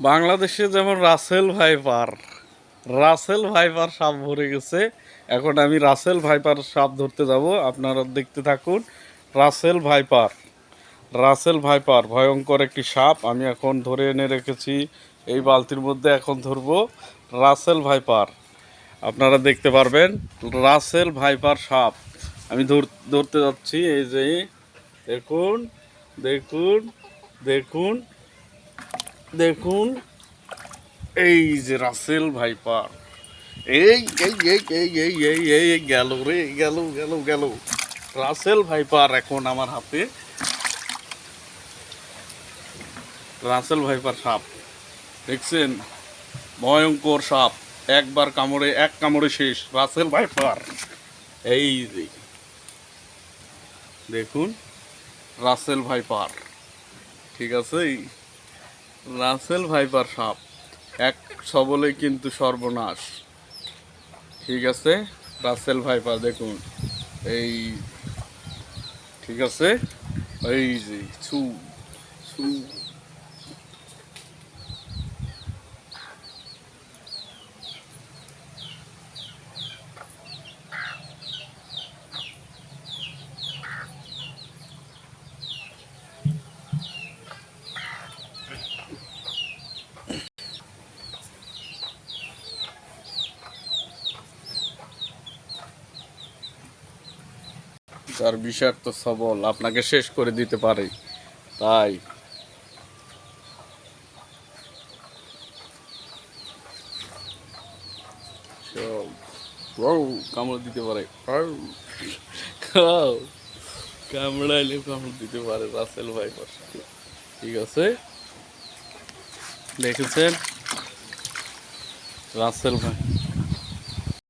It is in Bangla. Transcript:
বাংলাদেশে যেমন রাসেল ভাইপার রাসেল ভাইপার সাপ ভরে গেছে। এখন আমি রাসেল ভাইপার সাপ ধরতে যাব। আপনারা দেখতে থাকুন, রাসেল ভাইপার রাসেল ভাইপার, ভয়ঙ্কর একটি সাপ। আমি এখন ধরে এনে রেখেছি, এই বালতির মধ্যে এখন ধরবো রাসেল ভাইপার। আপনারা দেখতে পারবেন, রাসেল ভাইপার সাপ। আমি ধর- ধরতে যাচ্ছি, এই যে, দেখুন দেখুন দেখুন। দেখুন, এই যে রাসেল ভাইপার। এই এই এই এই এই এই এই এই গেল রে, গেল গেল গেল। রাসেল ভাইপার এখন আমার হাতে। রাসেল ভাইপার সাপ। দেখছেন? ভয়ঙ্কর সাপ। একবার কামড়ে, এক কামড়ে শেষ। Russell viper. এই দেখুন, রাসেল ভাইপার। ঠিক আছে রাসেল ভাইপার সাপ। এক সবলে কিন্তু সর্বনাশ। ঠিক আছে? রাসেল ভাইপার, দেখুন। এই, ঠিক আছে? এই যে, ছু ছু। তার বিষাক্ত সবল আপনাকে শেষ করে দিতে পারে। তাই। কামড় দিতে পারে। কামড়াইলে কামড় দিতে পারে রাসেল ভাই ঠিক আছে? দেখেছেন? রাসেল ভাই।